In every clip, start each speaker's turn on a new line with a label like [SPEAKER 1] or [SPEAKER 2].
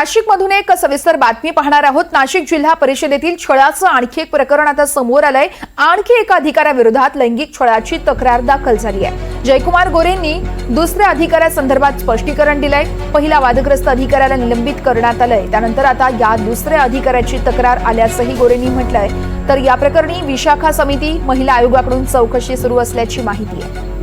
[SPEAKER 1] नाशिकमधून एक सविस्तर बातमी पाहणार आहोत. नाशिक जिल्हा परिषदेतील छळाचं आणखी एक प्रकरण आता समोर आलंय. आणखी एका अधिकाऱ्याविरोधात लैंगिक छळाची तक्रार दाखल झाली आहे. जयकुमार गोरेंनी दुसऱ्या अधिकाऱ्यासंदर्भात स्पष्टीकरण दिलंय. पहिला वादग्रस्त अधिकाऱ्याला निलंबित करण्यात आलंय. त्यानंतर आता या दुसऱ्या अधिकाऱ्याची तक्रार आल्याचंही गोरेंनी म्हटलंय. तर या प्रकरणी विशाखा समिती महिला आयोगाकडून चौकशी सुरू असल्याची माहिती आहे.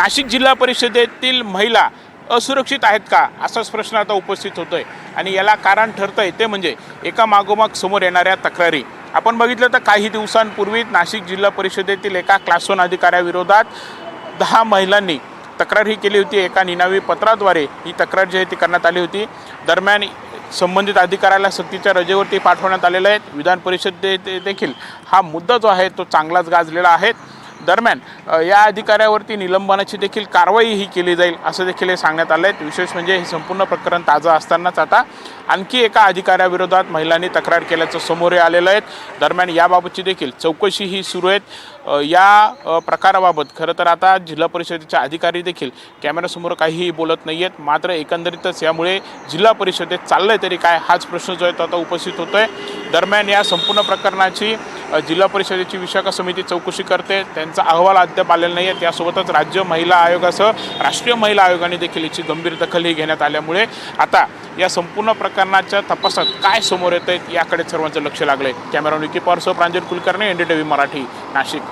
[SPEAKER 2] नाशिक जिल्हा परिषदेतील महिला असुरक्षित आहेत का? असाच प्रश्न आता उपस्थित होतो आहे आणि याला कारण ठरतं आहे ते म्हणजे एका मागोमाग समोर येणाऱ्या तक्रारी. आपण बघितलं तर काही दिवसांपूर्वी नाशिक जिल्हा परिषदेतील एका क्लास वन अधिकाऱ्याविरोधात दहा महिलांनी तक्रार ही केली होती. एका निनावी पत्राद्वारे ही तक्रार जी आहे ती करण्यात आली होती. दरम्यान संबंधित अधिकाऱ्याला सक्तीच्या रजेवरती पाठवण्यात आलेलं आहे विधान परिषद देखील हा मुद्दा जो आहे तो चांगलाच गाजलेला आहे. दरम्यान या अधिकाऱ्यावरती निलंबनाची देखील कारवाई ही केली जाईल असं देखील हे सांगण्यात आलं आहे विशेष म्हणजे हे संपूर्ण प्रकरण ताजं असतानाच आता आणखी एका अधिकाऱ्याविरोधात महिलांनी तक्रार केल्याचं समोर आलेलं आहे. दरम्यान याबाबतची देखील चौकशी ही सुरू आहेत. या प्रकाराबाबत खरं तर आता जिल्हा परिषदेचे अधिकारी देखील कॅमेऱ्यासमोर काहीही बोलत नाही आहेत मात्र एकंदरीतच यामुळे जिल्हा परिषदेत चाललं आहे तरी काय हाच प्रश्न जो आहे तो आता उपस्थित होतो आहे दरम्यान या संपूर्ण प्रकरणाची जिल्हा परिषदेची विशाखा समिती चौकशी करते. त्यांचा अहवाल अद्याप आलेला नाही आहे त्यासोबतच राज्य महिला आयोगासह राष्ट्रीय महिला आयोगाने देखील याची गंभीर दखलही घेण्यात आल्यामुळे आता या संपूर्ण प्रकरणाच्या तपासात काय समोर येत आहेत याकडे सर्वांचं लक्ष लागलंय. कॅमेरा विकी पॉरसह प्रांजल कुलकर्णी एनडीटीव्ही मराठी नाशिक.